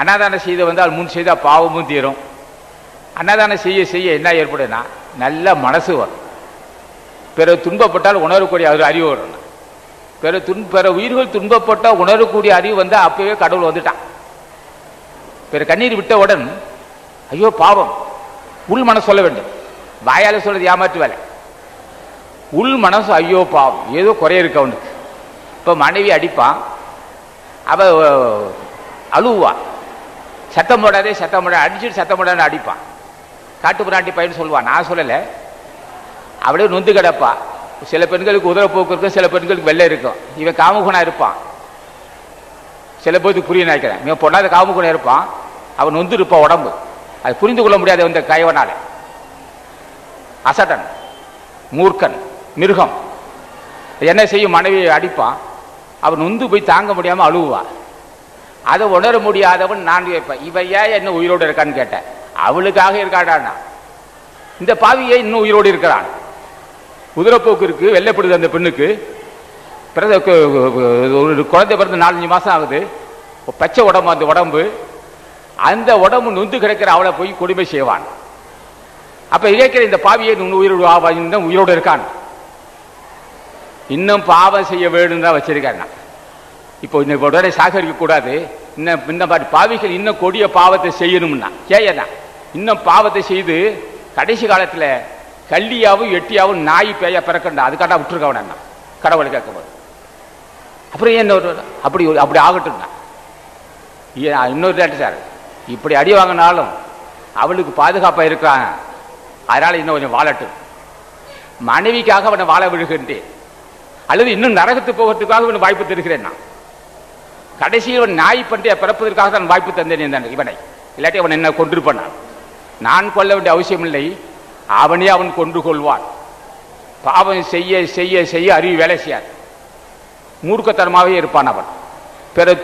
அன்னதானம் செய்து வந்தால் முன் செய்தால் பாவமும் தீரும். அன்னதானம் செய்ய செய்ய என்ன ஏற்படுதுன்னா நல்ல மனசு வரும். பிற துன்பப்பட்டால் உணரக்கூடிய ஒரு அறிவு வரும். பிற துன் பிற உயிர்கள் துன்பப்பட்டால் உணரக்கூடிய அறிவு வந்தால் அப்பவே கடவுள் வந்துட்டான். பிற கண்ணீர் விட்டவுடன் ஐயோ பாவம் உள் மனசு சொல்ல வேண்டும். வாயால் சொல்றது ஏமாற்று வேலை உள் மனசு ஐயோ பாவம் ஏதோ குறைய இருக்கு அவனுக்கு. இப்போ மனைவி அடிப்பான் அவ அழுவான் சத்தம் போடாதே சத்தம் போட. அடிச்சுட்டு சத்தம் போடாது அடிப்பான். காட்டு பிராண்டி பையன் சொல்லுவான் நான் சொல்லலை. அவளே நொந்து கிடப்பா. சில பெண்களுக்கு உதர போக்கு இருக்கும் சில பெண்களுக்கு வெள்ளை இருக்கும். இவன் காமகுணா இருப்பான். சில பேருக்கு புரிய நினைக்கிறேன். இவன் பொண்ணாத காமகுணம் இருப்பான். அவன் நொந்து இருப்பான் உடம்பு. அது புரிந்து கொள்ள முடியாது இந்த கைவனால அசடன் மூர்க்கன் மிருகம். என்ன செய்யும் மனைவியை அடிப்பான். அவன் நொந்து போய் தாங்க முடியாம அழுவா. அதை உணர முடியாதவன் நான் கேட்பேன். இவன் ஏன் என்ன உயிரோடு இருக்கான்னு கேட்டேன். அவளுக்காக இருக்காடான்னா? இந்த பாவியை இன்னும் உயிரோடு இருக்கிறான்? குதிரைப்போக்கு இருக்கு வெள்ளைப்படுது அந்த பெண்ணுக்கு. பிறந்த ஒரு குழந்தை பிறந்து நாலஞ்சு மாசம் ஆகுது. பச்சை உடம்பு அந்த உடம்பு. அந்த உடம்பு நொந்து கிடக்கிற அவளை போய் கொடுமை செய்வான். அப்ப இயக்கிற இந்த பாவியை இன்னும் உயிரோடு ஆவா இன்னும் உயிரோடு இருக்கான்? இன்னும் பாவம் செய்ய வேண்டும் தான் வச்சிருக்கேன் நான். இப்போ இந்த உடனே சாகரிக்க கூடாது. இன்னும் இந்த மாதிரி பாவிகள் இன்னும் கொடிய பாவத்தை செய்யணும்னா. ஏன்னா இன்னும் பாவத்தை செய்து கடைசி காலத்துல கள்ளியாவும் எட்டியாவும் நாய் பேய பிறக்கண்டா. அதுக்காண்டா விட்டுருக்கவன் கடவுள் கேட்க போது அப்புறம் ஏன் அப்படி ஒரு- அப்படி ஆகட்டும்னா ஏன் இன்னொரு டேட்டு சார் இப்படி அடி வாங்கினாலும் அவளுக்கு பாதுகாப்பாக இருக்கிறான் அதனால இன்னும் கொஞ்சம் வாழட்டும். மனைவிக்காக அவனை வாழ விழுகின்றேன். அல்லது இன்னும் நரகத்து போகிறதுக்காக இவன் வாய்ப்பு தருகிறேன் நான். கடைசியில் இவன் நாய் பன்றிய பிறப்பதற்காக தான் வாய்ப்பு தந்தேன் இந்த இவனை. இல்லாட்டி அவன் என்ன கொண்டிருப்பான் நான். நான் கொல்ல வேண்டிய அவசியம் இல்லை. அவனே அவன் கொண்டு கொள்வான். பாவம் செய்ய செய்ய செய்ய அறிவு வேலை செய்யாது. மூர்க்கத்தனமாகவே இருப்பான் அவன். பிற